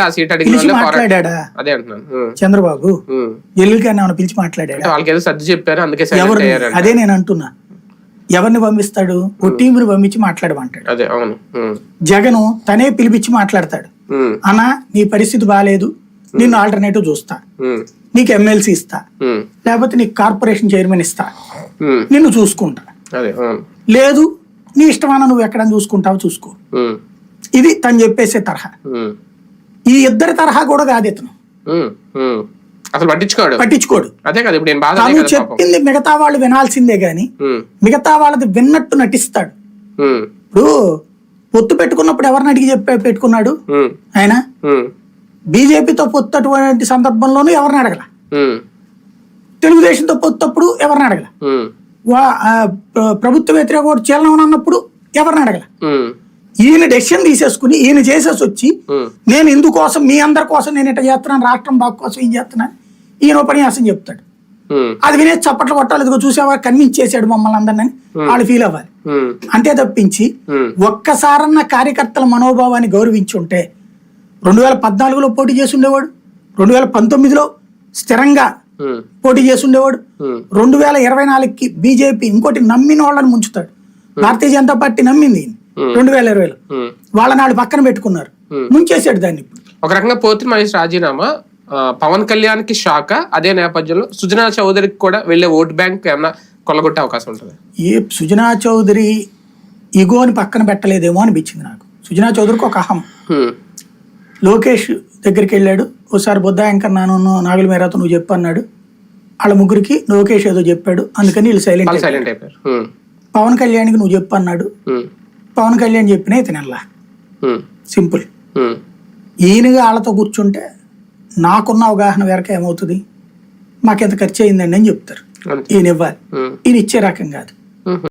ఆ సీట్ పిలిచి మాట్లాడా అదే అంటున్నాను. ఉమ్, చంద్రబాబు ఏమైనా పిలిచి మాట్లాడా అంటే వాళ్ళకి ఏదో సర్ది చెప్పారు అందుకే silent ఎవరిని? అయ్యారంట. అదే నేను అంటున్నా. ఎవరిని పంపిస్తాడు? ఓ టీంని పంపించి మాట్లాడమంటాడు. అదే అవును. ఉమ్, జగను తనే పిలిపించి మాట్లాడతాడు. ఉమ్, అన్న నీ పరిస్థితి బాగాలేదు నిన్ను ఆల్టర్నేటివ్ చూస్తా. ఉమ్, నీకు ఎమ్మెల్సీ ఇస్తా. ఉమ్, లేకపోతే నీకు కార్పొరేషన్ చైర్మన్ ఇస్తా. ఉమ్, నిన్ను చూసుకుంటా. అదే అవును లేదు నీ ఇష్టమైన నువ్వు ఎక్కడ చూసుకుంటావో చూసుకో. ఉమ్, ఇది తను చెప్పేసే తరహా. ఉమ్, ఈ ఇద్దరి తరహా కూడా కాదు ఇతను. అసలు పట్టించుకోడు. పట్టించుకోడు. అదే కదా ఇప్పుడు నేను చెప్పింది మిగతా వాళ్ళు వినాల్సిందే గాని మిగతా వాళ్ళది విన్నట్టు నటిస్తాడు. ఇప్పుడు పొత్తు పెట్టుకున్నప్పుడు ఎవరిని అడిగి చెప్పే పెట్టుకున్నాడు? ఆయన? బీజేపీతో పొత్తు అటువంటి సందర్భంలోనూ ఎవరిని అడగల? తెలుగుదేశంతో పొత్తప్పుడు ఎవరిని అడగల? ప్రభుత్వ వ్యతిరేక చలనం అన్నప్పుడు ఎవరిని అడగల? ఈయన డెసిషన్ తీసేసుకుని ఈయన చేసేసి వచ్చి నేను ఇందుకోసం మీ అందరి కోసం నేను ఇట్లా చేస్తున్నాను రాష్ట్రం బాగు కోసం ఏం చేస్తున్నాను? ఈయన ఉపన్యాసం చెప్తాడు. అది వినే చప్పట్లు కొట్టాలి. ఇదిగో చూసావా కన్విన్స్ చేశాడు మమ్మల్ని అందరిని. వాళ్ళు ఫీల్ అవ్వాలి. అంతే తప్పించి ఒక్కసారన్న కార్యకర్తల మనోభావాన్ని గౌరవించి ఉంటే రెండు వేల పద్నాలుగులో పోటీ చేసి ఉండేవాడు రెండు వేల పంతొమ్మిదిలో స్థిరంగా పోటీ చేసి ఉండేవాడు ఉమ్, రెండు వేల ఇరవై నాలుగుకి బీజేపీ ఇంకోటి నమ్మిన వాళ్ళని ముంచుతాడు భారతీయ జనతా పార్టీ నమ్మింది రెండు వేల ఇరవైలో. వాళ్ళని వాళ్ళు పక్కన పెట్టుకున్నారు. ముంచేసాడు దాన్ని ఒక రకంగా పోతి మహేష్ రాజీనామా పవన్ కళ్యాణ్కి షాక్ అదే నేపథ్యంలో సుజనా చౌదరికి కూడా వెళ్ళే ఓట్ బ్యాంక్ ఏమన్నా కొల్లగొట్టే అవకాశం ఉంటుంది? ఏ సుజనా చౌదరి ఇగోని పక్కన పెట్టలేదేమో అనిపించింది నాకు. సుజనా చౌదరికి ఒక అహం. లోకేష్ దగ్గరికి వెళ్ళాడు. ఒకసారి బుద్ధాయంకర్ నాను నాగుల మేరాతో నువ్వు చెప్పు అన్నాడు. వాళ్ళ ముగ్గురికి లోకేష్ ఏదో చెప్పాడు. అందుకని వీళ్ళు సైలెంట్ సైలెంట్ అయిపోయారు. పవన్ కళ్యాణ్కి నువ్వు చెప్పు అన్నాడు. పవన్ కళ్యాణ్ చెప్పినా ఇతను వెళ్ళా ఉమ్, సింపుల్ ఈయనగా వాళ్ళతో కూర్చుంటే నాకున్న అవగాహన వేరక ఏమవుతుంది? మాకెంత ఖర్చు అయిందండి అని చెప్తారు. ఈయన ఇవ్వాలి ఈయన ఇచ్చే రకం కాదు.